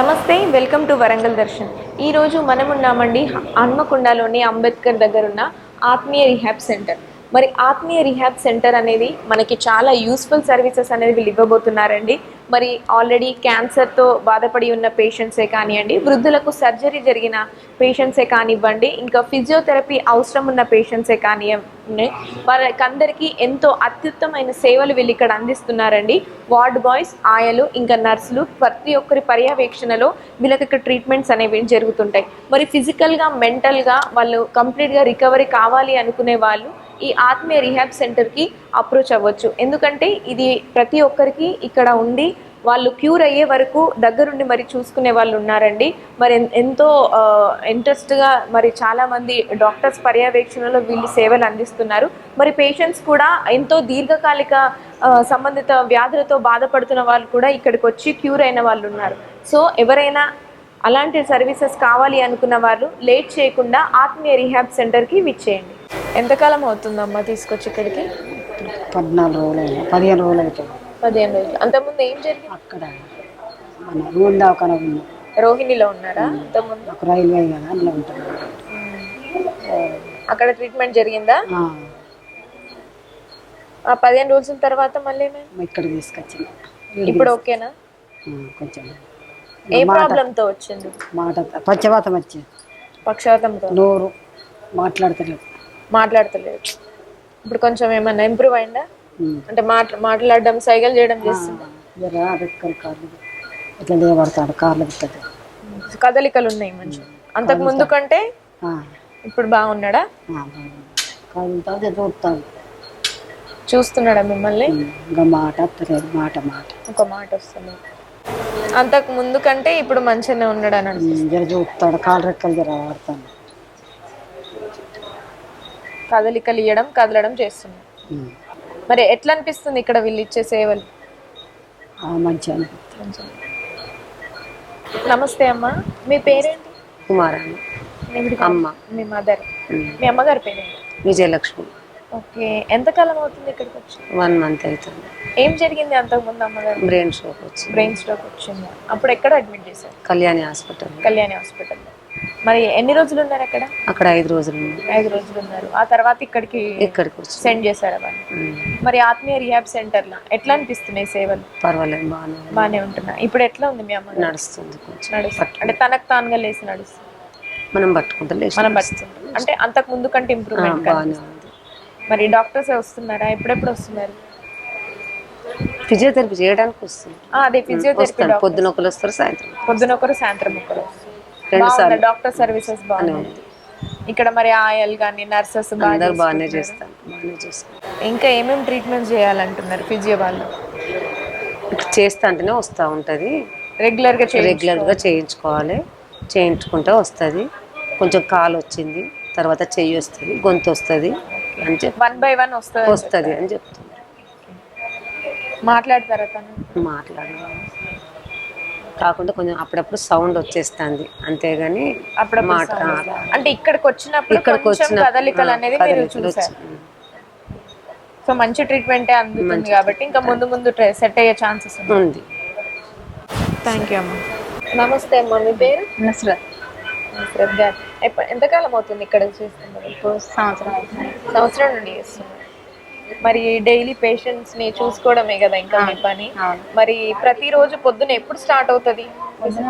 నమస్తే welcome to Warangal Darshan. ఈరోజు మనం ఉన్నామండి హన్మకొండలోని అంబేద్కర్ దగ్గర ఉన్న ఆత్మీయ రిహాబ్ సెంటర్. మరి ఆత్మీయ రిహాబ్ సెంటర్ అనేది మనకి చాలా యూస్ఫుల్ సర్వీసెస్ అనేది వీళ్ళు ఇవ్వబోతున్నారండి. మరి ఆల్రెడీ క్యాన్సర్తో బాధపడి ఉన్న పేషెంట్సే కానివ్వండి వృద్ధులకు సర్జరీ జరిగిన పేషెంట్సే కానివ్వండి ఇంకా ఫిజియోథెరపీ అవసరం ఉన్న పేషెంట్సే కానివ్వండి వాళ్ళకందరికీ ఎంతో అత్యుత్తమైన సేవలు వీళ్ళు ఇక్కడ అందిస్తున్నారండి. వార్డ్ బాయ్స్ ఆయలు ఇంకా నర్సులు ప్రతి ఒక్కరి పర్యవేక్షణలో వీళ్ళకి ఇక్కడ ట్రీట్మెంట్స్ అనేవి జరుగుతుంటాయి. మరి ఫిజికల్గా మెంటల్గా వాళ్ళు కంప్లీట్గా రికవరీ కావాలి అనుకునే వాళ్ళు ఈ ఆత్మీయ రిహాబ్ సెంటర్కి అప్రోచ్ అవ్వచ్చు. ఎందుకంటే ఇది ప్రతి ఒక్కరికి ఇక్కడ ఉండి వాళ్ళు క్యూర్ అయ్యే వరకు దగ్గరుండి మరి చూసుకునే వాళ్ళు ఉన్నారండి. మరి ఎంతో ఇంట్రెస్ట్గా మరి చాలామంది డాక్టర్స్ పర్యవేక్షణలో వీళ్ళు సేవలు అందిస్తున్నారు. మరి పేషెంట్స్ కూడా ఎంతో దీర్ఘకాలిక సంబంధిత వ్యాధులతో బాధపడుతున్న వాళ్ళు కూడా ఇక్కడికి వచ్చి క్యూర్ అయిన వాళ్ళు ఉన్నారు. సో ఎవరైనా అలాంటి సర్వీసెస్ కావాలి అనుకున్న వాళ్ళు లేట్ చేయకుండా ఆత్మీయ రిహాబ్ సెంటర్కి విచ్చేయండి. ఎంతకాలం అవుతుందమ్మా తీసుకొచ్చి ఇక్కడికి? పద్నాలుగు రోజులు అయినా పదిహేను రోజులు అవుతుంది పదిహేను రోజులు. అంతకుముందు ఏం జరిగింది? అక్కడ మన రూమ్ దాకా ఉంది. రోహిణిలో ఉన్నారా? అంతకుముందు? ఒక రైల్వే కదా అందులో ఉంటుంది అక్కడ ట్రీట్మెంట్ జరిగిందా? ఆ, పదిహేను రోజుల తర్వాత మళ్ళీ ఏమైంది? ఇక్కడికి తీసుకొచ్చింది. ఇప్పుడు ఓకేనా? కొంచెం. ఏ ప్రాబ్లంతో వచ్చింది? మాట పచ్చవాతం వచ్చింది పక్షవాతంతో? నోరు మాట్లాడతలేదు. మాట్లాడతలేదు. ఇప్పుడు కొంచెం ఏమన్నా ఇంప్రూవ్ అయిందా. అంటే మాట్లా మాట్లాడడం సైగలు చేయడం చేస్తుంది? ఇట్లా లేబడతాడు కార్లు పెట్టదు కదలికలు ఉన్నాయి మంచి. అంతకు ముందు కంటే ఇప్పుడు బాగున్నాడా? చూస్తాడు చూస్తున్నాడా మిమ్మల్ని? ఇంకా మాట వస్తలేదు మాట మాట. ఒక మాట వస్తుంది. అంతకు ముందు కంటే ఇప్పుడు మంచిగానే ఉన్నాడు జర చూస్తాడు కాలు రెక్కలు జర ఆడతాడు కదలికలు ఇవ్వడం కదలడం ఉమ్. మరి ఎట్లా అనిపిస్తుంది ఇక్కడ వీళ్ళు ఇచ్చే సేవలు? అనిపిస్తుంది. నమస్తే అమ్మా. మీ పేరేంటి? కుమారాణి. అమ్మ. మీ మదర్. మీ అమ్మగారి పేరేంటి? విజయలక్ష్మి. ఓకే. ఎంతకాలం అవుతుంది ఇక్కడికి వచ్చి? వన్ మంత్ అవుతుంది. ఏం జరిగింది అంతకు ముందు అమ్మగారు? బ్రెయిన్ స్ట్రోక్ వచ్చింది. బ్రెయిన్ స్ట్రోక్ వచ్చింది. అప్పుడు ఎక్కడ అడ్మిట్ చేశారు? కళ్యాణి హాస్పిటల్ కళ్యాణి హాస్పిటల్లో. మరి ఎన్ని రోజులు ఉన్నారు అక్కడ? అక్కడ ఐదు రోజులు ఐదు రోజులు ఉన్నారు. ఆ తర్వాత ఇక్కడికి ఇక్కడికి సెండ్ చేశారు అవన్నీ మరి ఆత్మీయ రిహాబ్ సెంటర్లో ఎట్లా అనిపిస్తున్నాయి సేవలు? పర్వాలేదు బాగానే. బాగానే ఉంటున్నాయి. ఇప్పుడు ఎట్లా ఉంది మీ అమ్మ? నడుస్తుంది కొంచెం. నడుస్తుంది. అంటే తనకు తానుగా లేచి నడుస్తుంది. మనం పట్టుకుంటే మనం పడుతుంది అంటే అంతకు ముందు కంటే ఇంప్రూవ్మెంట్ బాగానే ఉంది. మరి డాక్టర్స్ వస్తున్నారా? ఎప్పుడెప్పుడు వస్తున్నారు? ఫిజియోథెరపీ చేయడానికి వస్తుంది అదే ఫిజియోథెరపీ పొద్దున ఒకరు వస్తారు సాయంత్రం పొద్దున ఒకరు సాయంత్రం ఒకరు రెండు డాక్టర్ సర్వీసెస్ బాగున్నాయి ఇక్కడ మరి ఆయల్ కానీ నర్సెస్ అందరు బాగానే చేస్తాను బాగానే చేస్తాను ఇంకా ఏమేమి ట్రీట్మెంట్స్ చేయాలంటున్నారు ఫిజియో వాళ్ళు? చేస్తా అంటేనే వస్తూ ఉంటుంది. రెగ్యులర్గా చేయాలి రెగ్యులర్గా చేయించుకోవాలి. చేయించుకుంటే వస్తుంది. కొంచెం కాలు వచ్చింది తర్వాత చెయ్యి వస్తుంది గొంతు వస్తుంది అని చెప్పి వన్ బై వన్ వస్తుంది వస్తుంది అని చెప్తున్నారు మాట్లాడతారా తను? మాట్లాడడం కాకుండా కొంచెం అప్పుడప్పుడు సౌండ్ వచ్చేస్తుంది. అంతేగాని అప్పుడు మాట అంటే ఇక్కడికి వచ్చినప్పుడు ఇక్కడికి కొంచెం వచ్చిన కదలికలు అనేది సో మంచి ట్రీట్మెంటే అందుతుంది కాబట్టి ఇంకా ముందు ముందు సెట్ అయ్యే ఛాన్సెస్ ఉంది. థ్యాంక్ యూ అమ్మ. నమస్తే అమ్మ మీ పేరు? నసరత్. నస్రత్ గారు. ఎంతకాలం అవుతుంది ఇక్కడ చేస్తున్నారు? సంవత్సరం. సంవత్సరం నుండి చేస్తున్నారు. మరి డైలీ పేషెంట్స్ని చూసుకోవడమే కదా ఇంకా మీ పని. మరి ప్రతిరోజు పొద్దున ఎప్పుడు స్టార్ట్ అవుతుంది?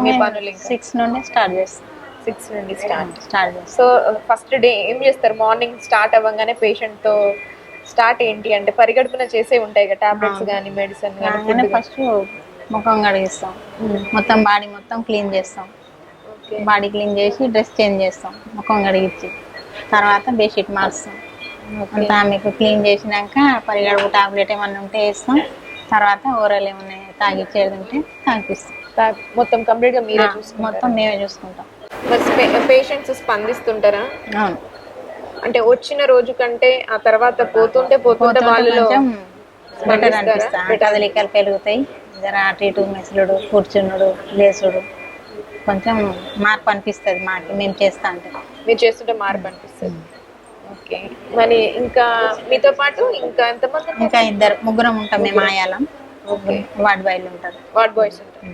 మీ పనులు సిక్స్ నుండి స్టార్ట్ చేస్తాం. సిక్స్ నుండి స్టార్ట్ స్టార్ట్ చేస్తాం. సో ఫస్ట్ డే ఏం చేస్తారు? మార్నింగ్ స్టార్ట్ అవ్వగానే పేషెంట్తో స్టార్ట్ ఏంటి? అంటే పరిగడుపున చేసే ఉంటాయి కదా టాబ్లెట్స్ కానీ మెడిసిన్ కానీ ఫస్ట్ ముఖం కడిగిస్తాం. మొత్తం బాడీ మొత్తం క్లీన్ చేస్తాం. బాడీ క్లీన్ చేసి డ్రెస్ చేంజ్ చేస్తాం. ముఖం కడిగించి. తర్వాత బెడ్షీట్ మార్స్తాం. అంతా మీకు క్లీన్ చేసినాక పరిగడుపు టాబ్లెట్ ఏమన్నా ఉంటే వేస్తాం. తర్వాత ఓరల్ ఏమన్నా తాగిచ్చేది ఉంటే తాగిపిస్తాం. మొత్తం కంప్లీట్గా మీరే మొత్తం మేమే చూసుకుంటాం. పేషెంట్స్ స్పందిస్తుంటారా? అవును. అంటే వచ్చిన రోజు కంటే ఆ తర్వాత పోతుంటే పోతుంటే వాళ్ళలో కొంచెం బెటర్ అనిపిస్తా కదలికలు పెరుగుతాయి. జర అటు ఇటు మెసులుడు కూర్చున్నాడు లేసుడు. కొంచెం మార్పు అనిపిస్తుంది మాకు. మేము చేస్తా అంటే. మీరు చేస్తుంటే మార్పు అనిపిస్తుంది. ఓకే. మరి ఇంకా మీతో పాటు ఇంకా ఎంతమంది ఇంకా ఇద్దరు ముగ్గురం ఉంటాం మేము ఆయాలం. ఓకే. వార్డ్ బాయ్లు ఉంటారు. వార్డ్ బాయ్స్ ఉంటారు.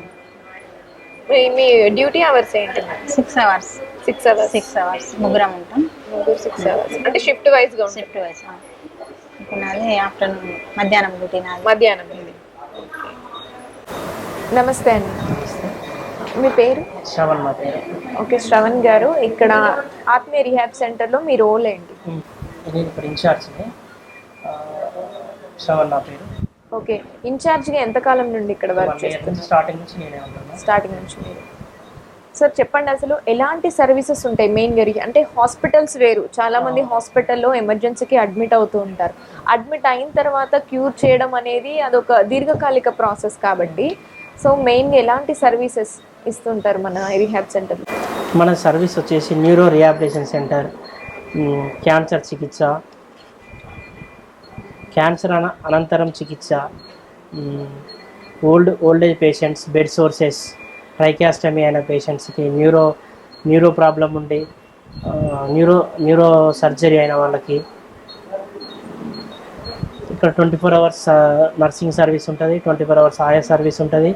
మీ మీ డ్యూటీ అవర్స్ ఏంటి six hours six hours six hours ముగ్గురం ఉంటాం. ముగ్గురు సిక్స్ అవర్స్ అంటే షిఫ్ట్ వైజ్గా ఉంటుంది షిఫ్ట్ వైస్ ఇప్పుడు నాది ఆఫ్టర్నూన్ మధ్యాహ్నం డ్యూటీ నాది. మధ్యాహ్నం నమస్తే అండి. మీ పేరు? శ్రవణ్ మా పేరు. ఓకే శ్రవణ్ గారు. ఇక్కడ ఆత్మీయ రిహాబ్ సెంటర్లో మీ రోల్ ఏంటి? నేను ఇప్పుడు ఇన్ఛార్జ్ని. శ్రవణ్ నా పేరు. ఓకే ఇన్ఛార్జ్గా ఎంతకాలం నుండి ఇక్కడ వర్క్ చేస్తున్నారు నుంచి స్టార్టింగ్ నుంచి నేనే ఉంటున్నా. స్టార్టింగ్ నుంచి మీరు. సార్ చెప్పండి అసలు ఎలాంటి సర్వీసెస్ ఉంటాయి మెయిన్గా అంటే హాస్పిటల్స్ వేరు. చాలా మంది హాస్పిటల్లో ఎమర్జెన్సీకి అడ్మిట్ అవుతూ ఉంటారు. అడ్మిట్ అయిన తర్వాత క్యూర్ చేయడం అనేది అదొక దీర్ఘకాలిక ప్రాసెస్ కాబట్టి. సో మెయిన్గా ఎలాంటి సర్వీసెస్ ఇస్తుంటారు మన రీహాబ్ సెంటర్ మన సర్వీస్ వచ్చేసి న్యూరో రిహాబిలిటేషన్ సెంటర్ క్యాన్సర్ చికిత్స క్యాన్సర్ అన అనంతరం చికిత్స old old age patients bed sores tracheostomy అయిన పేషెంట్స్కి న్యూరో న్యూరో ప్రాబ్లం ఉండి న్యూరో న్యూరో సర్జరీ అయిన వాళ్ళకి ఇక్కడ twenty four hours nursing service ఉంటుంది ట్వంటీ ఫోర్ అవర్స్ ఆయా సర్వీస్ ఉంటుంది.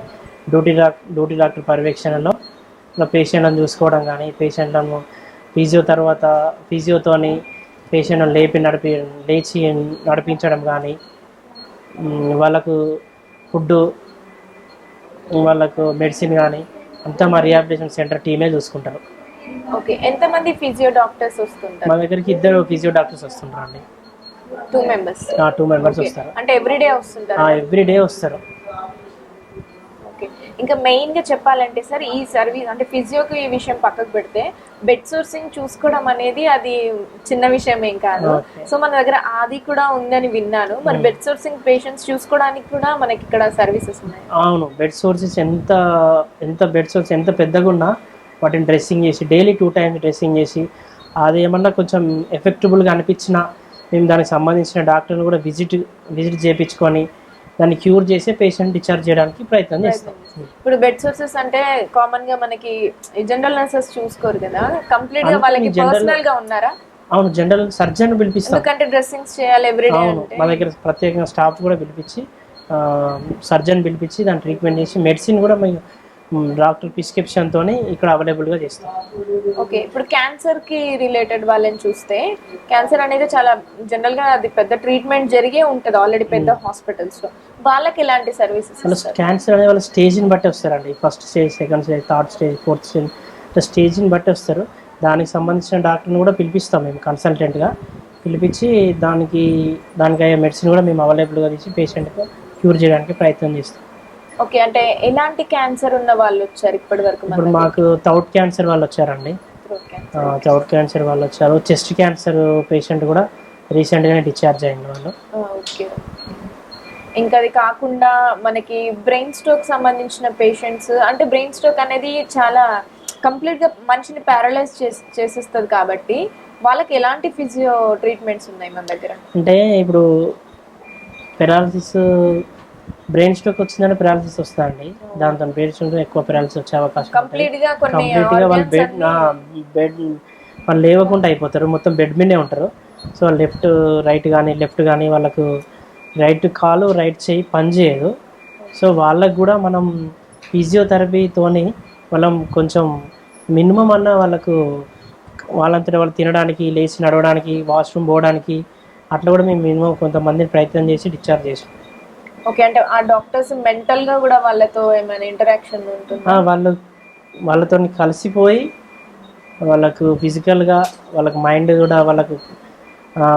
డ్యూటీ డాక్ డ్యూటీ డాక్టర్ పర్యవేక్షణలో ఇలా పేషెంట్లను చూసుకోవడం కానీ పేషెంట్లను ఫిజియో తర్వాత ఫిజియోతోని పేషెంట్లను లేపి నడిపి లేచి నడిపించడం కానీ వాళ్ళకు ఫుడ్ వాళ్ళకు మెడిసిన్ కానీ అంతా మా రిహాబిలిటేషన్ సెంటర్ టీమే చూసుకుంటారు. ఓకే ఎంతమంది ఫిజియో డాక్టర్స్ వస్తుంటారు? మా దగ్గరికి ఇద్దరు ఫిజియో డాక్టర్స్ వస్తుంటారు అండి టూ మెంబర్స్. టూ మెంబర్స్ వస్తారు. అంటే ఎవ్రీడే వస్తుంటారు? ఎవ్రీ డే వస్తారు. ఓకే. ఇంకా మెయిన్గా చెప్పాలంటే సార్ ఈ సర్వీస్ అంటే ఫిజియోకి ఈ విషయం పక్కకు పెడితే బెడ్ సోర్సింగ్ చూసుకోవడం అనేది అది చిన్న విషయం ఏం కాదు. సో మన దగ్గర అది కూడా ఉందని విన్నాను. మరి బెడ్ సోర్సింగ్ పేషెంట్స్ చూసుకోవడానికి కూడా మనకి ఇక్కడ సర్వీసెస్ ఉన్నాయి. అవును. బెడ్ సోర్సెస్ ఎంత ఎంత బెడ్ సోర్స్ ఎంత పెద్దగా ఉన్నా వాటిని డ్రెస్సింగ్ చేసి డైలీ టూ టైమ్స్ డ్రెస్సింగ్ చేసి అది ఏమన్నా కొంచెం ఎఫెక్టబుల్గా అనిపించినా మేము దానికి సంబంధించిన డాక్టర్ని కూడా విజిట్ విజిట్ చేయించుకొని దాన్ని క్యూర్ చేసి పేషెంట్ డిశ్చార్జ్ చేయడానికి ప్రయత్నం చేస్తాం. ఇప్పుడు బెడ్ సోర్సెస్ అంటే కామన్గా మనకి జనరల్ నర్సెస్ చూసుకోరు కదా? కంప్లీట్గా వాళ్ళకి పర్సనల్గా ఉన్నారా? అవును జనరల్ సర్జన్ పిలిపిస్తాం. ఎందుకంటే డ్రెస్సింగ్స్ చేయాలి ఎవ్రీడే అవును అంటే. మా దగ్గర ప్రత్యేకంగా స్టాఫ్ కూడా పిలిపించి సర్జన్ పిలిపించి దాన్ని ట్రీట్మెంట్ చేసి మెడిసిన్ కూడా మేము డాక్టర్ ప్రిస్క్రిప్షన్తో ఇక్కడ అవైలబుల్గా చేస్తాం. ఓకే ఇప్పుడు క్యాన్సర్కి రిలేటెడ్ వాళ్ళని చూస్తే క్యాన్సర్ అనేది చాలా జనరల్గా అది పెద్ద ట్రీట్మెంట్ జరిగే ఉంటది ఆల్రెడీ పెద్ద హాస్పిటల్స్లో వాళ్ళకి ఎలాంటి సర్వీసెస్ క్యాన్సర్ అనే వాళ్ళ స్టేజ్ని బట్టి వస్తారండి. First stage second stage third stage fourth stage ఇట్లా స్టేజ్ని బట్టి వస్తారు. దానికి సంబంధించిన డాక్టర్ని కూడా పిలిపిస్తాం మేము కన్సల్టెంట్గా. పిలిపించి దానికి దానికి అయ్యే మెడిసిన్ కూడా మేము అవైలబుల్గా తీసి పేషెంట్కి క్యూర్ చేయడానికి ప్రయత్నం చేస్తాం. ఓకే అంటే ఎలాంటి క్యాన్సర్ ఉన్న వాళ్ళు వచ్చారు ఇప్పటి వరకు ఇప్పుడు మాకు థౌట్ క్యాన్సర్ వాళ్ళు వచ్చారండి. థౌట్ క్యాన్సర్. వాళ్ళు వచ్చారు. చెస్ట్ క్యాన్సర్ పేషెంట్ కూడా రీసెంట్గానే డిశ్చార్జ్ అయింది వాళ్ళు. ఓకే. ఇంకా అది కాకుండా మనకి బ్రెయిన్ స్ట్రోక్ సంబంధించిన పేషెంట్స్ అంటే బ్రెయిన్ స్ట్రోక్ అనేది చాలా కంప్లీట్గా మనిషిని ప్యారలైజ్ చేసేస్తుంది కాబట్టి వాళ్ళకి ఎలాంటి ఫిజియో ట్రీట్మెంట్స్ ఉన్నాయి మన దగ్గర? అంటే ఇప్పుడు పెరాలసిస్ బ్రెయిన్ స్ట్రోక్ వచ్చిందని పెరాలసిస్ వస్తుందండి. దాంతో పేషెంట్ ఎక్కువ పెరాలసిస్ వచ్చే అవకాశం కంప్లీట్గా వాళ్ళు బెడ్ బెడ్ వాళ్ళు లేవకుండా అయిపోతారు. మొత్తం బెడ్ మీదే ఉంటారు. సో లెఫ్ట్ రైట్ కానీ లెఫ్ట్ కానీ వాళ్ళకు రైట్ కాలు రైట్ చేయి పని చేయదు సో వాళ్ళకు కూడా మనం ఫిజియోథెరపీతోని మనం కొంచెం మినిమం అన్న వాళ్ళకు వాళ్ళంతట వాళ్ళు తినడానికి లేచి నడవడానికి వాష్రూమ్ పోవడానికి అట్లా కూడా మేము మినిమం కొంతమందిని ప్రయత్నం చేసి డిశ్చార్జ్ చేసాం ఓకే అంటే ఆ డాక్టర్స్ మెంటల్గా కూడా వాళ్ళతో ఏమైనా ఇంటరాక్షన్ ఉంటుంది? వాళ్ళు వాళ్ళతో కలిసిపోయి వాళ్ళకు ఫిజికల్గా వాళ్ళకు మైండ్ కూడా వాళ్ళకు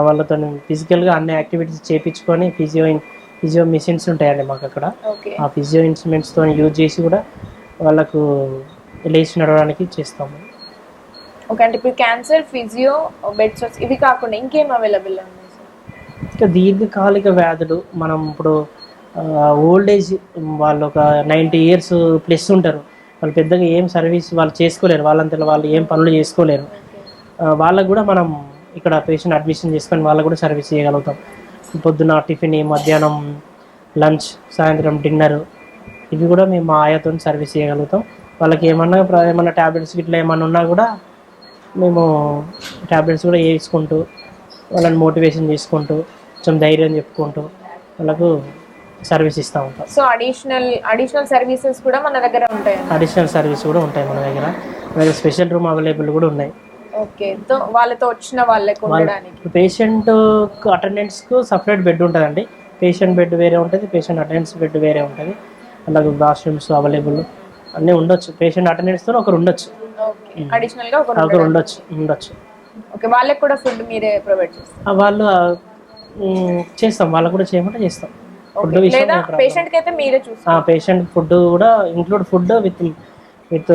వాళ్ళతో ఫిజికల్గా అన్ని యాక్టివిటీస్ చేయించుకొని ఫిజియో ఫిజియో మిషన్స్ ఉంటాయండి మాకు అక్కడ ఆ ఫిజియో ఇన్స్ట్రుమెంట్స్తో యూజ్ చేసి కూడా వాళ్ళకు లేచి నడవడానికి చేస్తాము. ఓకే అంటే ఇప్పుడు క్యాన్సర్ ఫిజియో బెడ్ సోర్స్ ఇవి కాకుండా ఇంకేం అవైలబుల్ ఉన్నాయి సార్? ఇంకా దీర్ఘకాలిక వ్యాధులు మనం ఇప్పుడు ఓల్డ్ ఏజ్ వాళ్ళు ఒక నైంటీ ఇయర్స్ ప్లస్ ఉంటారు. వాళ్ళు పెద్దగా ఏం సర్వీస్ వాళ్ళు చేసుకోలేరు. వాళ్ళంతలో వాళ్ళు ఏం పనులు చేసుకోలేరు. వాళ్ళకు కూడా మనం ఇక్కడ పేషెంట్ అడ్మిషన్ చేసుకొని వాళ్ళకు కూడా సర్వీస్ చేయగలుగుతాం. పొద్దున టిఫిన్ మధ్యాహ్నం లంచ్ సాయంత్రం డిన్నర్ ఇవి కూడా మేము మా ఆయాతో సర్వీస్ చేయగలుగుతాం. వాళ్ళకి ఏమన్నా ప్ర- ఏమన్నా ట్యాబ్లెట్స్ ఇట్లా ఏమన్నా ఉన్నా కూడా మేము ట్యాబ్లెట్స్ కూడా వేసుకుంటూ వాళ్ళని మోటివేషన్ చేసుకుంటూ కొంచెం ధైర్యం చెప్పుకుంటూ వాళ్ళకు సర్వీస్ ఇస్తూ ఉంటాం. సో అడిషనల్ అడిషనల్ సర్వీసెస్ కూడా మన దగ్గర ఉంటాయి అడిషనల్ సర్వీస్ కూడా ఉంటాయి మన దగ్గర. దగ్గర స్పెషల్ రూమ్ అవైలబుల్ కూడా ఉన్నాయి. ఓకే తో వాళ్ళతో వచ్చిన వాళ్ళకి ఉండడానికి. పేషెంట్ అటెండెంట్స్కు సపరేట్ బెడ్ ఉంటుందండి. పేషెంట్ బెడ్ వేరే ఉంటుంది పేషెంట్ అటెండెన్స్ బెడ్ వేరే ఉంటుంది. అలాగే వాష్రూమ్స్ అవైలబుల్ అన్నీ ఉండొచ్చు. పేషెంట్ అటెండెన్స్తో ఒకరు ఉండొచ్చు. అడిషనల్గా ఒక ఒకరు ఉండొచ్చు ఉండొచ్చు. ఓకే వాళ్ళకి కూడా ఫుడ్ మీరే ప్రొవైడ్ చేస్తారు. వాళ్ళు చేస్తాం. వాళ్ళకు కూడా చేయమంటే చేస్తాం. ఫుడ్ లేదా పేషెంట్కి అయితే మీరే చూస్తారు పేషెంట్ ఫుడ్ కూడా ఇంక్లూడ్ ఫుడ్ విత్ విత్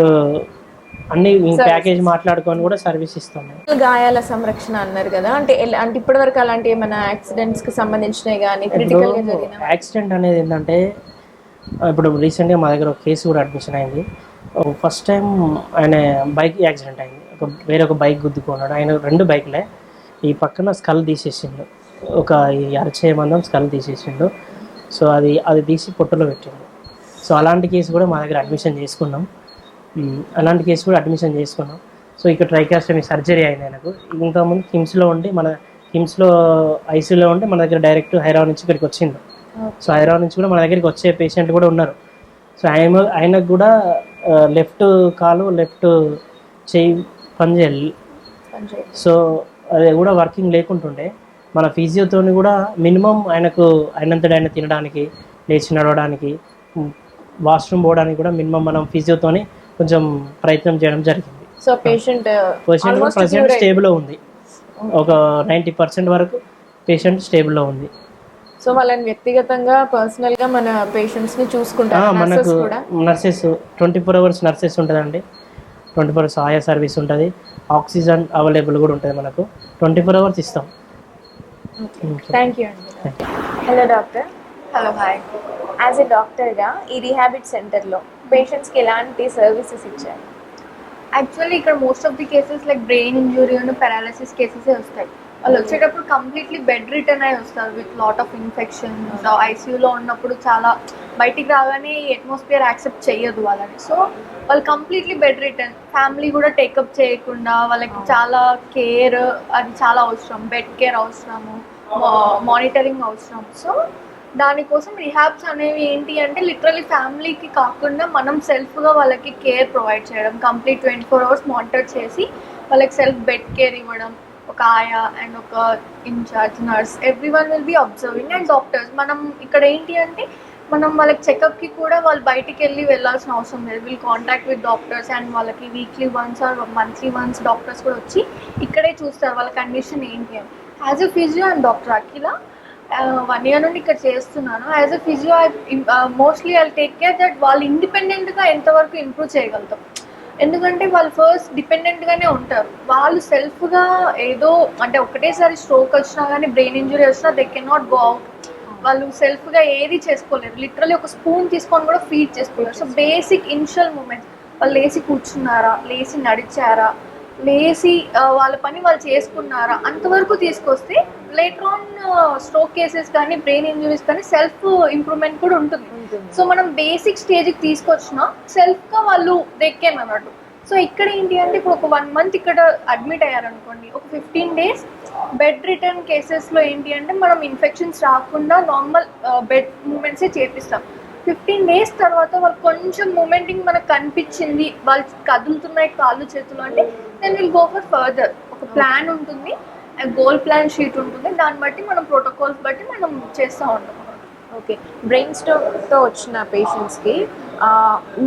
అన్ని ప్యాకేజ్ మాట్లాడుకొని కూడా సర్వీస్ ఇస్తాం గాయాల సంరక్షణ అన్నారు కదా. అంటే అంటే ఇప్పటి వరకు అలాంటి ఏమైనా యాక్సిడెంట్స్కి సంబంధించినవి కానీ క్రిటికల్గా యాక్సిడెంట్ అనేది ఏంటంటే ఇప్పుడు రీసెంట్గా మా దగ్గర ఒక కేసు కూడా అడ్మిషన్ అయింది. ఫస్ట్ టైం ఆయన బైక్ యాక్సిడెంట్ అయింది. ఒక వేరే ఒక బైక్ గుద్దుకున్నాడు. ఆయన రెండు బైక్లే. ఈ పక్కన స్కల్ తీసేసిండు. ఒక ఈ అరచేయ మందం స్కల్ తీసేసిండు. సో అది అది తీసి పొట్టులో పెట్టిండు. సో అలాంటి కేసు కూడా మా దగ్గర అడ్మిషన్ చేసుకున్నాం. అలాంటి కేసు కూడా అడ్మిషన్ చేసుకున్నాం. సో ఇక్కడ ట్రైకాస్టమీ సర్జరీ అయింది ఆయనకు. ఇంకా ముందు కిమ్స్లో ఉండి మన కిమ్స్లో ఐసీయూలో ఉండి మన దగ్గర డైరెక్ట్ హైదరాబాద్ నుంచి ఇక్కడికి వచ్చిండు. సో హైదరాబాద్ నుంచి కూడా మన దగ్గరికి వచ్చే పేషెంట్ కూడా ఉన్నారు. సో ఆయన ఆయనకు కూడా లెఫ్ట్ కాలు లెఫ్ట్ చేయి పనిచేయాలి. సో అది కూడా వర్కింగ్ లేకుంటుండే. మన ఫిజియోతోని కూడా మినిమం ఆయనకు అయినంతటి ఆయన తినడానికి లేచి నడవడానికి వాష్రూమ్ పోవడానికి కూడా మినిమం మనం ఫిజియోతోని కొంచెం ప్రయత్నం చేయడం జరిగింది. సో పేషెంట్ పేషెంట్ కూడా ప్రజెంట్ స్టేబుల్లో ఉంది. ఒక నైంటీ పర్సెంట్ వరకు పేషెంట్ స్టేబుల్లో ఉంది. సో వాళ్ళని వ్యక్తిగతంగా పర్సనల్గా మన పేషెంట్స్ని చూసుకుంటారు మనకు nurses twenty four hours nurses ఉంటుందండి. ట్వంటీ ఫోర్ అవర్స్ ఆయా సర్వీస్ ఉంటుంది. ఆక్సిజన్ అవైలబుల్ కూడా ఉంటుంది మనకు. ట్వంటీ ఫోర్ అవర్స్ ఇస్తాం. థ్యాంక్ యూ అండి hello doctor hello hi as a డాక్టర్గా ఈ రీహాబిట్ సెంటర్లో పేషెంట్స్కి ఎలాంటి సర్వీసెస్ ఇచ్చారు? యాక్చువల్లీ ఇక్కడ most of the cases like brain injury and paralysis cases వస్తాయి. వాళ్ళు వచ్చేటప్పుడు కంప్లీట్లీ బెడ్ రిటర్న్ అయి వస్తారు విత్ లాట్ ఆఫ్ ఇన్ఫెక్షన్ ఐసీయూలో ఉన్నప్పుడు చాలా బయటికి రాగానే అట్మాస్ఫియర్ యాక్సెప్ట్ చేయదు వాళ్ళని. సో వాళ్ళు కంప్లీట్లీ బెడ్ రిటర్న్ ఫ్యామిలీ కూడా టేకప్ చేయకుండా వాళ్ళకి చాలా కేర్ అది చాలా అవసరం. బెడ్ కేర్ అవసరము మానిటరింగ్ అవసరం. సో దానికోసం రిహాబ్స్ అనేవి ఏంటి అంటే లిటరలీ ఫ్యామిలీకి కాకుండా మనం సెల్ఫ్గా వాళ్ళకి కేర్ ప్రొవైడ్ చేయడం. Complete twenty four hours monitor చేసి వాళ్ళకి సెల్ఫ్ బెడ్ కేర్ ఇవ్వడం. ఒక ఆయా అండ్ ఒక in charge nurse every one will be observing and doctors మనం ఇక్కడ ఏంటి అంటే మనం వాళ్ళకి చెకప్కి కూడా వాళ్ళు బయటికి వెళ్ళి వెళ్ళాల్సిన అవసరం లేదు. Will contact with doctors and వాళ్ళకి weekly once or monthly once doctors కూడా వచ్చి ఇక్కడే చూస్తారు వాళ్ళ కండిషన్ ఏంటి అని. As a physio and doctor Akhila one year నుండి ఇక్కడ చేస్తున్నాను. As a physio I mostly I take care that వాళ్ళు ఇండిపెండెంట్గా ఎంతవరకు ఇంప్రూవ్ చేయగలుగుతాం. ఎందుకంటే వాళ్ళు ఫస్ట్ డిపెండెంట్గానే ఉంటారు. వాళ్ళు సెల్ఫ్గా ఏదో అంటే ఒకటేసారి స్ట్రోక్ వచ్చినా కానీ బ్రెయిన్ ఇంజురీ వచ్చినా they can not go out వాళ్ళు సెల్ఫ్గా ఏది చేసుకోలేరు. లిటరలీ ఒక స్పూన్ తీసుకొని కూడా ఫీడ్ చేసుకోలేరు. సో బేసిక్ ఇనిషియల్ మూమెంట్స్ వాళ్ళు లేచి కూర్చున్నారా? లేచి నడిచారా? ఆ, వాళ్ళ పని వాళ్ళు చేసుకున్నారా? అంతవరకు తీసుకొస్తే లేటర్ ఆన్ స్ట్రోక్ కేసెస్ కానీ బ్రెయిన్ ఇంజరీస్ కానీ సెల్ఫ్ ఇంప్రూవ్మెంట్ కూడా ఉంటుంది. సో మనం బేసిక్ స్టేజ్కి తీసుకొచ్చిన సెల్ఫ్గా వాళ్ళు దెక్కాను అన్నట్టు. సో ఇక్కడ ఏంటి అంటే ఇప్పుడు ఒక వన్ మంత్ ఇక్కడ అడ్మిట్ అయ్యారనుకోండి ఒక ఫిఫ్టీన్ డేస్ బెడ్ రిటర్న్ కేసెస్లో ఏంటి అంటే మనం ఇన్ఫెక్షన్స్ రాకుండా నార్మల్ బెడ్ మూమెంట్సే చేపిస్తాం. ఫిఫ్టీన్ డేస్ తర్వాత వాళ్ళు కొంచెం మూమెంటింగ్ మనకు కనిపించింది వాళ్ళు కదులుతున్నాయి కాళ్ళు చేతులు అంటే then will go for further ఒక ప్లాన్ ఉంటుంది గోల్ ప్లాన్ షీట్ ఉంటుంది. దాన్ని బట్టి మనం ప్రోటోకాల్స్ బట్టి మనం చేస్తూ ఉంటాం. ఓకే బ్రెయిన్ స్ట్రోక్తో వచ్చిన పేషెంట్స్కి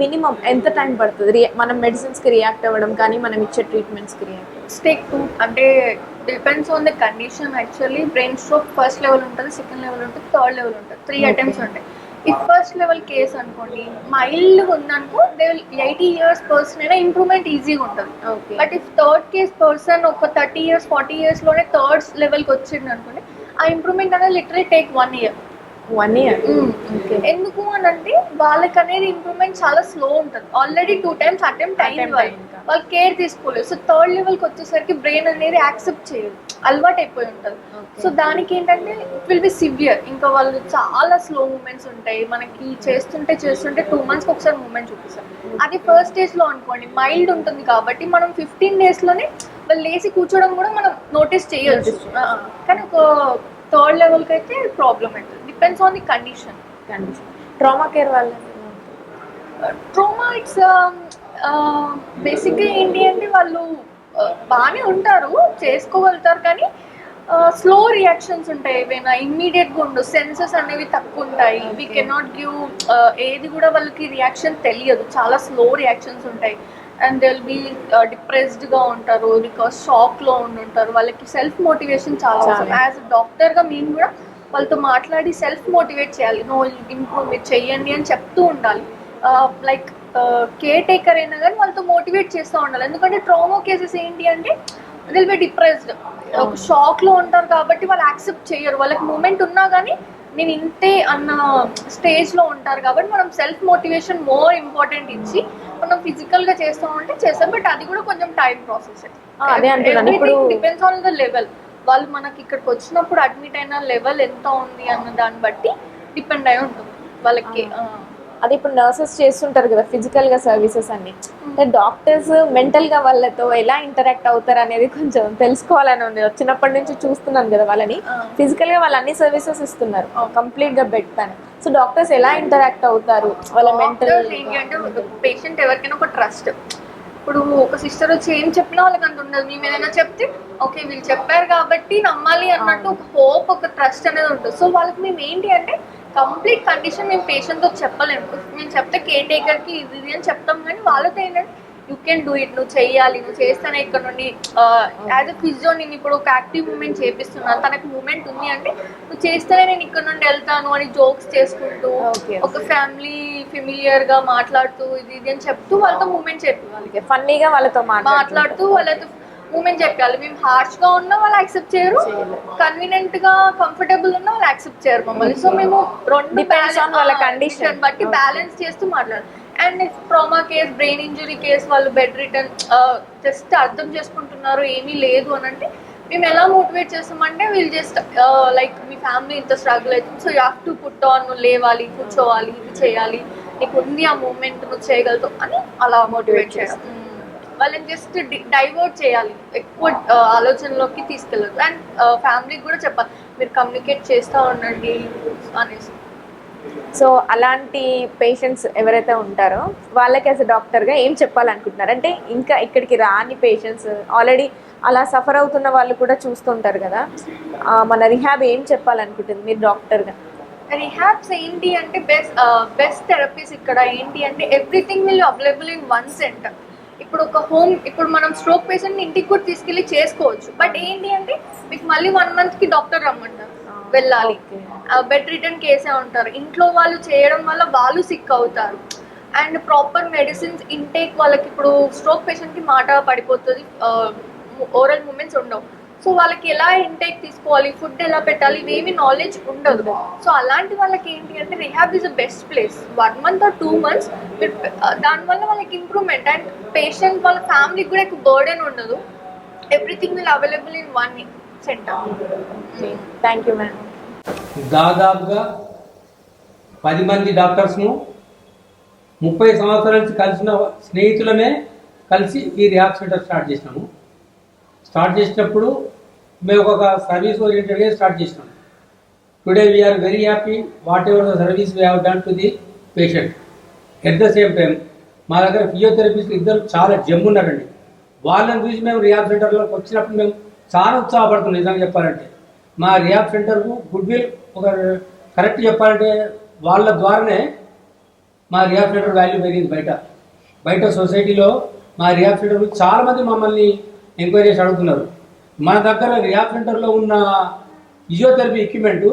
మినిమం ఎంత టైం పడుతుంది? రియా మనం మెడిసిన్స్కి రియాక్ట్ అవ్వడం కానీ మనం ఇచ్చే ట్రీట్మెంట్స్కి రియాక్ట్ స్టేక్ టూ అంటే depends on the condition actually brain stroke first level ఉంటుంది సెకండ్ లెవెల్ ఉంటుంది థర్డ్ లెవెల్ ఉంటుంది. త్రీ అటెంప్ట్స్ ఉంటాయి. ఫస్ట్ లెవెల్ కేస్ అనుకోండి మైల్డ్ ఉందనుకో దే ఎయిటీ ఇయర్స్ పర్సన్ అయినా ఇంప్రూవ్మెంట్ ఈజీగా ఉంటుంది. But if third case person ఒక థర్టీ ఇయర్స్ ఫార్టీ ఇయర్స్లోనే థర్డ్ లెవెల్కి వచ్చింది అనుకోండి ఆ ఇంప్రూవ్మెంట్ అనేది literally take one year one year okay ఎందుకు అని అంటే వాళ్ళకి అనేది ఇంప్రూవ్మెంట్ చాలా స్లో ఉంటుంది. ఆల్రెడీ టూ టైమ్స్ అటెంప్ట్ అయింది వాళ్ళు కేర్ తీసుకోలేదు. సో థర్డ్ లెవెల్కి వచ్చేసరికి బ్రెయిన్ అనేది యాక్సెప్ట్ చేయదు. అలవాటు అయిపోయి ఉంటుంది. సో దానికి ఏంటంటే ఇట్ విల్ బి సివియర్ ఇంకా వాళ్ళు చాలా స్లో మూమెంట్స్ ఉంటాయి. మనకి చేస్తుంటే చేస్తుంటే టూ మంత్స్కి ఒకసారి మూమెంట్ చూపిస్తారు. అది ఫస్ట్ స్టేజ్లో అనుకోండి మైల్డ్ ఉంటుంది కాబట్టి మనం ఫిఫ్టీన్ డేస్లోనే వాళ్ళు లేచి కూర్చోవడం కూడా మనం నోటీస్ చేయొచ్చు. కానీ ఒక థర్డ్ లెవెల్కి అయితే ప్రాబ్లం అవుతుంది. Depends on the condition condition trauma care వాళ్ళ ట్రోమా ఇట్స్ బేసిక్గా ఏంటి అంటే వాళ్ళు uh, బాగానే ఉంటారు చేసుకోగలుగుతారు కానీ స్లో రియాక్షన్స్ ఉంటాయి ఏవైనా ఇమ్మీడియట్గా ఉండవు సెన్సెస్ అనేవి తక్కువ ఉంటాయి. వీ కెనాట్ గివ్ ఏది కూడా వాళ్ళకి రియాక్షన్ తెలియదు. చాలా స్లో రియాక్షన్స్ ఉంటాయి. అండ్ దే విల్ బీ డిప్రెస్డ్గా ఉంటారు బికాస్ షాక్లో ఉండుంటారు. వాళ్ళకి సెల్ఫ్ మోటివేషన్ చాలా. యాజ్ డాక్టర్గా మేము కూడా వాళ్ళతో మాట్లాడి సెల్ఫ్ మోటివేట్ చేయాలి. నో ఇంప్రూవ్ మీరు చెయ్యండి అని చెప్తూ ఉండాలి. లైక్ కేర్ టేకర్ అయినా కానీ వాళ్ళతో మోటివేట్ చేస్తూ ఉండాలి. ఎందుకంటే ట్రామా కేసెస్ ఏంటి అంటే దిల్ బి డిప్రెస్డ్ ఒక షాక్లో ఉంటారు కాబట్టి వాళ్ళు యాక్సెప్ట్ చేయరు వాళ్ళకి మూమెంట్ ఉన్నా కానీ నేను ఇంతే అన్న స్టేజ్లో ఉంటారు కాబట్టి మనం సెల్ఫ్ మోటివేషన్ మోర్ ఇంపార్టెంట్ ఇచ్చి మనం ఫిజికల్గా చేస్తామంటే చేస్తాం. బట్ అది కూడా కొంచెం time process depends on the level వాళ్ళు మనకి ఇక్కడికి వచ్చినప్పుడు అడ్మిట్ అయిన లెవెల్ ఎంత ఉంది అన్న దాన్ని బట్టి డిపెండ్ అయి ఉంటుంది. వాళ్ళకి. అది ఇప్పుడు నర్సెస్ చేస్తుంటారు కదా ఫిజికల్గా సర్వీసెస్ అన్ని. అంటే డాక్టర్స్ మెంటల్గా వాళ్ళతో ఎలా ఇంటరాక్ట్ అవుతారు అనేది కొంచెం తెలుసుకోవాలని ఉంది. వచ్చినప్పటి నుంచి చూస్తున్నాను కదా వాళ్ళని. ఫిజికల్గా వాళ్ళు అన్ని సర్వీసెస్ ఇస్తున్నారు. కంప్లీట్గా బెడ్ పైన సో డాక్టర్స్ ఎలా ఇంటరాక్ట్ అవుతారు? వాళ్ళ మెంటల్ పేషెంట్ ఎవరికైనా ఒక ట్రస్ట్ ఇప్పుడు ఒక సిస్టర్ వచ్చి ఏం చెప్పినా వాళ్ళకి అంత ఉండదు. మేము ఏదైనా చెప్తే ఓకే వీళ్ళు చెప్పారు కాబట్టి నమ్మాలి అన్నట్టు ఒక హోప్ ఒక ట్రస్ట్ అనేది ఉంటుంది. సో వాళ్ళకి మేము ఏంటి అంటే కంప్లీట్ కండిషన్ మేము పేషెంట్తో చెప్పలేము. మేము చెప్తే కేర్ టేకర్కి ఇది ఇది అని చెప్తాం కానీ వాళ్ళతో ఏంటంటే యూ కెన్ డూ ఇట్ నువ్వు చెయ్యాలి నువ్వు చేస్తేనే ఇక్కడ నుండి. యాజ్ అ ఫిజియో నేను ఇప్పుడు ఒక యాక్టివ్ మూమెంట్ చేపిస్తున్నాను. తనకు మూమెంట్ ఉంది అంటే నువ్వు చేస్తేనే నేను ఇక్కడ నుండి వెళ్తాను అని జోక్స్ చేసుకుంటూ. ఒక ఫ్యామిలీ ఫెమిలియర్గా మాట్లాడుతూ ఇది ఇది అని చెప్తూ వాళ్ళతో మూమెంట్ చెప్పాలి ఫన్నీగా వాళ్ళతో మాట్లాడుతూ వాళ్ళతో మూమెంట్ చెప్పాలి. మేము హార్ష్గా ఉన్నా వాళ్ళు యాక్సెప్ట్ చేయరు. కన్వీనియంట్గా కంఫర్టబుల్ ఉన్నా వాళ్ళు యాక్సెప్ట్ చేయరు మమ్మల్ని. సో మేము రెండు వాళ్ళ condition. బట్టి బ్యాలెన్స్ చేస్తూ మాట్లాడాలి and trauma case brain injury case వాళ్ళు బెడ్ రిటర్న్ జస్ట్ అర్థం చేసుకుంటున్నారు ఏమీ లేదు అని అంటే మేము ఎలా మోటివేట్ చేస్తామంటే వీళ్ళు జస్ట్ లైక్ మీ ఫ్యామిలీ ఇంత స్ట్రగుల్ అవుతుంది so you have to put on నువ్వు లేవాలి కూర్చోవాలి ఇది చేయాలి నీకు ఉంది ఆ మూమెంట్ నువ్వు చేయగలుగుతావు అని అలా మోటివేట్ చేయడం మ్మ్. వాళ్ళని జస్ట్ డైవర్ట్ చేయాలి ఎక్కువ ఆ, ఆలోచనలోకి తీసుకెళ్ళదు అండ్ ఫ్యామిలీకి కూడా చెప్పాలి మీరు కమ్యూనికేట్ చేస్తూ ఉండండి అనేసి. సో అలాంటి పేషెంట్స్ ఎవరైతే ఉంటారో వాళ్ళకి యాజ్ డాక్టర్గా ఏం చెప్పాలనుకుంటున్నారు? అంటే ఇంకా ఇక్కడికి రాని పేషెంట్స్ ఆల్రెడీ అలా సఫర్ అవుతున్న వాళ్ళు కూడా చూస్తుంటారు కదా. మన రిహాబ్ ఏం చెప్పాలనుకుంటుంది మీరు డాక్టర్గా రిహాబ్స్ ఏంటి అంటే బెస్ట్ బెస్ట్ థెరపీస్ ఇక్కడ ఏంటి అంటే everything will available in one centre ఇప్పుడు ఒక హోమ్ ఇప్పుడు మనం స్ట్రోక్ పేషెంట్ని ఇంటికి కూడా తీసుకెళ్ళి చేసుకోవచ్చు. బట్ ఏంటి అంటే మీకు మళ్ళీ వన్ మంత్కి డాక్టర్ రమ్మంటారు. వెళ్ళాలి. బెడ్ రిటర్న్ కేసే ఉంటారు. ఇంట్లో వాళ్ళు చేయడం వల్ల వాళ్ళు సిక్ అవుతారు. అండ్ ప్రాపర్ మెడిసిన్స్ ఇంటేక్ వాళ్ళకి ఇప్పుడు స్ట్రోక్ పేషెంట్కి మాట పడిపోతుంది. ఓరల్ మూమెంట్స్ ఉండవు. సో వాళ్ళకి ఎలా ఇంటేక్ తీసుకోవాలి? ఫుడ్ ఎలా పెట్టాలి? ఇవేమి నాలెడ్జ్ ఉండదు. సో అలాంటి వాళ్ళకి ఏంటి అంటే rehab is the best place one month or two months దానివల్ల వాళ్ళకి ఇంప్రూవ్మెంట్ అండ్ పేషెంట్ వాళ్ళ ఫ్యామిలీకి కూడా ఎక్కువ బర్డెన్ ఉండదు. Everything will available in one thank you madam దాదాపుగా పది మంది డాక్టర్స్ను ముప్పై సంవత్సరాల నుంచి కలిసిన స్నేహితులమే కలిసి ఈ రిహాబ్ సెంటర్ స్టార్ట్ చేసినాము. స్టార్ట్ చేసినప్పుడు మేము ఒక సర్వీస్ ఓరియంటెడ్గా స్టార్ట్ చేసినాం. Today we are very happy whatever the service we have done to the patient at the same time మా దగ్గర ఫిజియోథెరపిస్ట్ ఇద్దరు చాలా జమ్మున్నారండి వాళ్ళని చూసి మేము రిహాబ్ సెంటర్లోకి వచ్చినప్పుడు మేము చాలా ఉత్సాహపడుతుంది నిజంగా చెప్పాలంటే. మా రిహాబ్ సెంటర్కు గుడ్ విల్ ఒక కరెక్ట్ చెప్పాలంటే వాళ్ళ ద్వారానే మా రిహాబ్ సెంటర్ వాల్యూ పెరిగింది బయట. బయట సొసైటీలో మా రిహాబ్ సెంటర్ చాలామంది మమ్మల్ని ఎంక్వైరీ చేసి అడుగుతున్నారు. మన దగ్గర రిహాబ్ సెంటర్లో ఉన్న ఫిజియోథెరపీ ఎక్విప్మెంట్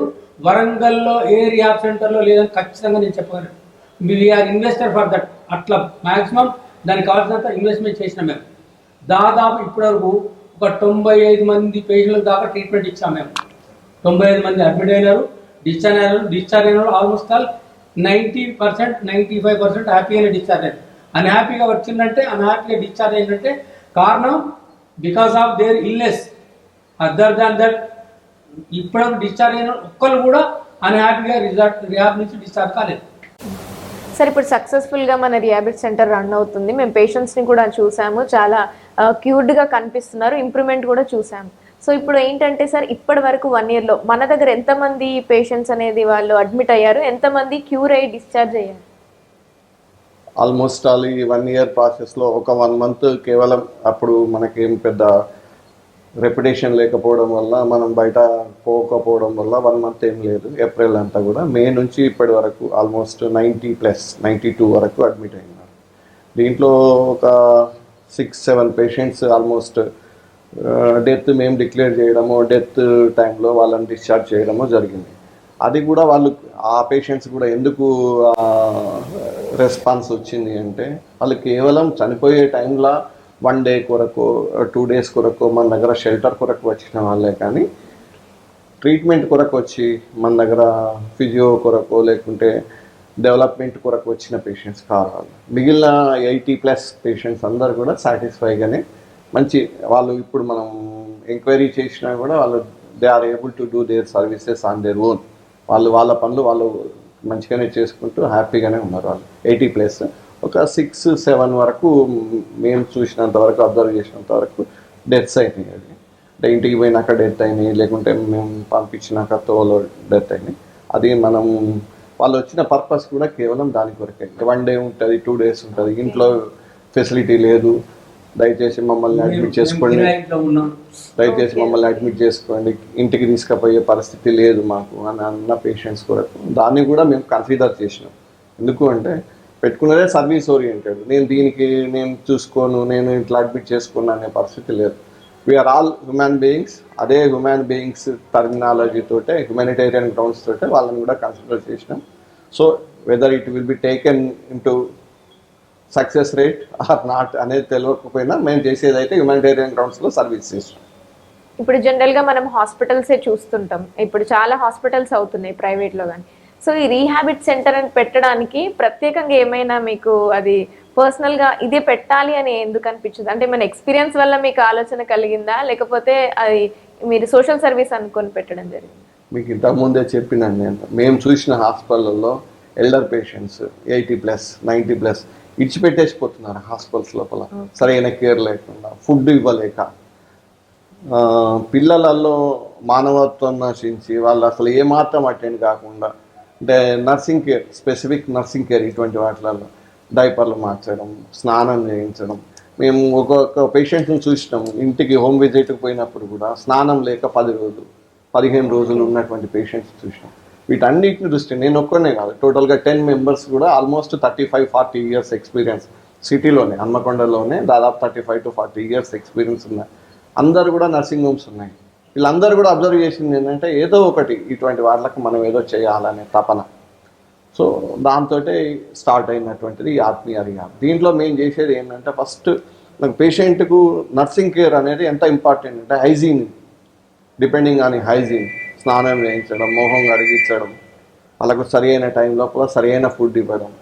వరంగల్లో ఏ రిహాబ్ సెంటర్లో లేదని ఖచ్చితంగా నేను చెప్పగలను. We are investor for that అట్లా మ్యాక్సిమం దానికి కావాల్సినంత ఇన్వెస్ట్మెంట్ చేసినాం మేము. దాదాపు ఇప్పటివరకు ఒక తొంభై ఐదు మంది పేషెంట్లకు దాకా ట్రీట్మెంట్ ఇచ్చాం మేము. తొంభై ఐదు మంది అడ్మిట్ అయినారు డిశ్చార్జ్ అయినారు డిశ్చార్జ్ అయినారు almost all ninety percent ninety five percent హ్యాపీగానే డిశ్చార్జ్ అయ్యారు. అన్హ్యాపీగా వచ్చిందంటే అన్హ్యాపీగా డిశ్చార్జ్ అయిందంటే కారణం because of their illness other than that ఇప్పుడు డిశ్చార్జ్ అయిన ఒక్కరు కూడా అన్హ్యాపీగా రిజల్ట్ రిహాబ్ నుంచి డిశ్చార్జ్ కాలేదు. సార్ ఇప్పుడు సక్సెస్ఫుల్గా మన రియాబిట్ సెంటర్ రన్ అవుతుంది. మేము పేషెంట్స్ని కూడా చూసాము. చాలా క్యూర్డ్గా కనిపిస్తున్నారు. ఇంప్రూవ్మెంట్ కూడా చూసాము సో ఇప్పుడు ఏంటంటే సార్ ఇప్పటి వరకు వన్ ఇయర్లో మన దగ్గర ఎంతమంది పేషెంట్స్ అనేది వాళ్ళు అడ్మిట్ అయ్యారు? ఎంతమంది క్యూర్ అయ్యి డిశ్చార్జ్ అయ్యారు? ఆల్మోస్ట్ ఆల్ ఈ వన్ ఇయర్ ప్రాసెస్లో ఒక వన్ మంత్ కేవలం అప్పుడు మనకేం పెద్ద రెప్యుటేషన్ లేకపోవడం వల్ల మనం బయట పోకపోవడం వల్ల వన్ మంత్ ఏం లేదు. ఏప్రిల్ అంతా కూడా. మే నుంచి ఇప్పటి వరకు almost ninety plus ninety two వరకు అడ్మిట్ అయినారు దీంట్లో ఒక six seven patients almost death మేము డిక్లేర్ చేయడము డెత్ టైంలో వాళ్ళని డిశ్చార్జ్ చేయడము జరిగింది. అది కూడా వాళ్ళు ఆ పేషెంట్స్ కూడా ఎందుకు రెస్పాన్స్ వచ్చింది అంటే వాళ్ళు కేవలం చనిపోయే టైంలో వన్ డే కొరకు టూ డేస్ కొరకు మన దగ్గర షెల్టర్ కొరకు వచ్చిన వాళ్ళే కానీ ట్రీట్మెంట్ కొరకు వచ్చి మన దగ్గర ఫిజియో కొరకు లేకుంటే డెవలప్మెంట్ కొరకు వచ్చిన పేషెంట్స్ కావాలి. మిగిలిన ఎయిటీ ప్లస్ పేషెంట్స్ అందరు కూడా సాటిస్ఫైగానే మంచి వాళ్ళు ఇప్పుడు మనం ఎంక్వైరీ చేసినా కూడా వాళ్ళు they are able to do their services on their own వాళ్ళు వాళ్ళ పనులు వాళ్ళు మంచిగానే చేసుకుంటూ హ్యాపీగానే ఉన్నారు వాళ్ళు. ఎయిటీ ప్లస్ ఒక సిక్స్ సెవెన్ వరకు మేము చూసినంత వరకు అబ్జర్వ్ చేసినంత వరకు డెత్స్ అయినాయి అది అంటే ఇంటికి పోయినాక డెత్ అయినాయి లేకుంటే మేము పంపించినాక తోలో డెత్ అయినాయి. అది మనం వాళ్ళు వచ్చిన పర్పస్ కూడా కేవలం దాని కొరకే. వన్ డే ఉంటుంది టూ డేస్ ఉంటుంది. ఇంట్లో ఫెసిలిటీ లేదు. దయచేసి మమ్మల్ని అడ్మిట్ చేసుకోండి. దయచేసి మమ్మల్ని అడ్మిట్ చేసుకోండి. ఇంటికి తీసుకుపోయే పరిస్థితి లేదు మాకు అని అన్న పేషెంట్స్ కొరకు దాన్ని కూడా మేము కన్సిడర్ చేసినాం. ఎందుకు అంటే పెట్టుకున్నదే సర్వీస్ ఓరియంటెడ్ నేను దీనికి నేను చూసుకోను నేను ఇట్లా అడ్మిట్ చేసుకోను అనే పరిస్థితి లేదు. We are all human beings అదే హ్యూమన్ బీయింగ్స్ టర్మినాలజీ తోటే హ్యుమానిటేరియన్ గ్రౌండ్స్ తోటే వాళ్ళని కూడా కన్సిడర్ చేసినాం. So whether it will be taken in success rate or not అనేది తెలియకపోయినా మేము చేసేది అయితే హ్యుమానిటేరియన్ గ్రౌండ్స్లో సర్వీస్ చేస్తాం ఇప్పుడు జనరల్గా మనం హాస్పిటల్సే చూస్తుంటాం. ఇప్పుడు చాలా హాస్పిటల్స్ అవుతున్నాయి ప్రైవేట్లో కానీ సో ఈ రీహాబిట్ సెంటర్ అని పెట్టడానికి ప్రత్యేకంగా ఏమైనా మీకు అది పర్సనల్గా ఇదే పెట్టాలి అని ఎందుకు అనిపించింది? అంటే మన ఎక్స్పీరియన్స్ వల్ల మీకు ఆలోచన కలిగిందా? లేకపోతే అది మీరు సోషల్ సర్వీస్ అనుకొని పెట్టడం జరిగింది? మీకు ఇంతకుముందే చెప్పినాను నేను. మేము చూసిన హాస్పిటల్లో elder patients eighty plus ninety plus ఇడిచిపెట్టేసిపోతున్నారు hospitals లోపల. సరైన కేర్ లేకుండా ఫుడ్ ఇవ్వలేక. పిల్లలలో మానవత్వం నశించి వాళ్ళు అసలు ఏమాత్రం అటెండ్ కాకుండా అంటే nursing care specific nursing care ఇటువంటి వాటిలలో డైపర్లు మార్చడం స్నానం చేయించడం. మేము ఒక్కొక్క పేషెంట్ని చూసినాం. ఇంటికి హోమ్ విజిట్కి పోయినప్పుడు కూడా స్నానం లేక పది రోజులు పదిహేను రోజులు ఉన్నటువంటి పేషెంట్స్ చూసినాం. వీటన్నిటిని దృష్టి నేను ఒక్కనే కాదు టోటల్గా టెన్ మెంబర్స్ కూడా almost thirty five forty years experience సిటీలోనే హన్మకొండలోనే దాదాపు thirty five to forty years experience ఉన్నాయి అందరు కూడా నర్సింగ్ హోమ్స్ ఉన్నాయి. వీళ్ళందరూ కూడా అబ్జర్వ్ చేసింది ఏంటంటే ఏదో ఒకటి ఇటువంటి వాళ్ళకి మనం ఏదో చేయాలనే తపన. సో దాంతో స్టార్ట్ అయినటువంటిది ఈ ఆత్మీయ రిహాబ్ దీంట్లో మేము చేసేది ఏంటంటే ఫస్ట్ నాకు పేషెంట్కు నర్సింగ్ కేర్ అనేది ఎంత ఇంపార్టెంట్ అంటే హైజీన్ డిపెండింగ్ ఆన్ హైజీన్ స్నానం చేయించడం మొహం కడిగించడం వాళ్ళకు సరి అయిన టైం లోపల సరైన ఫుడ్ ఇవ్వడం.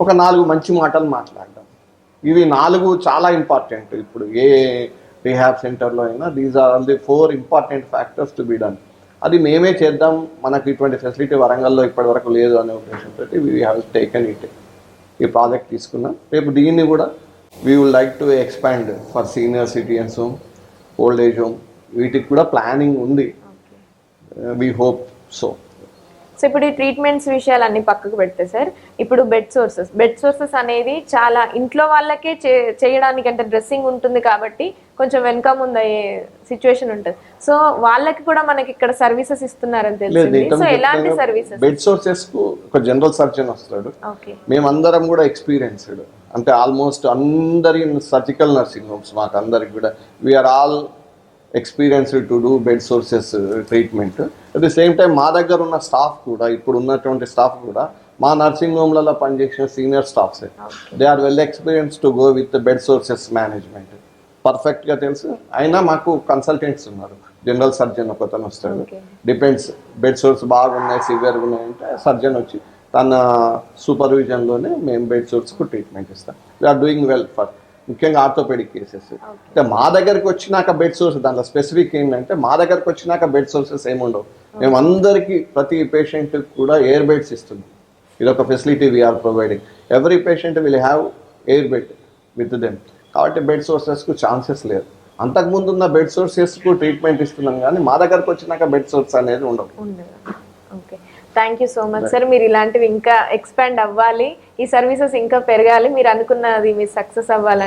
ఒక నాలుగు మంచి మాటలు మాట్లాడడం. ఇవి నాలుగు చాలా ఇంపార్టెంట్ ఇప్పుడు ఏ రిహాబ్ సెంటర్లో అయినా these are all the four important factors to be done అది మేమే చేద్దాం మనకు ఇటువంటి ఫెసిలిటీ వరంగల్లో ఇప్పటివరకు లేదు అనే ఉద్దేశంతో వీ హ్యావ్ టేకెన్ ఇట్ ఈ ప్రాజెక్ట్ తీసుకున్నాం. రేపు దీన్ని కూడా we would like to expand for senior citizens home old age home వీటికి కూడా ప్లానింగ్ ఉంది. వీ హోప్ సో సో ఇప్పుడు ఈ ట్రీట్మెంట్స్ విషయాలు అన్ని పక్కకు పెడితే సార్ ఇప్పుడు బెడ్ సోర్సెస్ బెడ్ సోర్సెస్ అనేది చాలా ఇంట్లో వాళ్ళకే చేయడానికి అంటే డ్రెస్సింగ్ ఉంటుంది కాబట్టి కొంచెం వెనక ముందు అయ్యే సిచ్యువేషన్ ఉంటుంది. సో వాళ్ళకి కూడా మనకి ఇక్కడ సర్వీసెస్ ఇస్తున్నారని తెలిసింది. సో ఎలాంటి సర్వీసెస్ బెడ్ సోర్సెస్కు ఒక జనరల్ సర్జన్ వస్తాడు. ఓకే. మేమందరం కూడా ఎక్స్పీరియన్స్డ్ అంటే ఆల్మోస్ట్ అందరి సర్జికల్ నర్సింగ్ హోమ్స్ మాకు అందరికి కూడా we are all experienced to do bed sores treatment at the same time మా దగ్గర ఉన్న స్టాఫ్ కూడా ఇప్పుడు ఉన్నటువంటి స్టాఫ్ కూడా మా నర్సింగ్ హోమ్లలో పనిచేసిన senior staffs they are well experience to go with bed sores management పర్ఫెక్ట్గా తెలుసు. అయినా మాకు కన్సల్టెంట్స్ ఉన్నారు. జనరల్ సర్జన్ ఒకతను వస్తాడు. డిపెండ్స్ బెడ్ సోర్స్ బాగున్నాయి సివియర్గా ఉన్నాయంటే సర్జన్ వచ్చి తన సూపర్విజన్లోనే మేము బెడ్ సోర్స్కు ట్రీట్మెంట్ ఇస్తాం వీఆర్ డూయింగ్ వెల్ ఫర్ ముఖ్యంగా ఆర్థోపెడిక్ కేసెస్. అంటే మా దగ్గరికి వచ్చినాక బెడ్ సోర్స్ దాంట్లో స్పెసిఫిక్ ఏంటంటే మా దగ్గరికి వచ్చినాక బెడ్ సోర్సెస్ ఏముండవు మేము అందరికీ ప్రతి పేషెంట్ కూడా ఎయిర్ బెడ్స్ ఇస్తున్నాం. ఇది ఒక facility we're providing every patient will have air bed with them కాబట్టి బెడ్ సోర్సెస్కు ఛాన్సెస్ లేదు అంతకుముందు ఉన్న బెడ్ సోర్సెస్కు ట్రీట్మెంట్ ఇస్తున్నాం కానీ మా దగ్గరకు వచ్చినాక బెడ్ సోర్స్ అనేది ఉండవు. Okay. Thank you so much sir మీరు ఇలాంటివి ఇంకా ఎక్స్పాండ్ అవ్వాలి. ఈ సర్వీసెస్ ఇంకా పెరగాలి. మీరు అనుకున్నది మీరు సక్సెస్ అవ్వాలని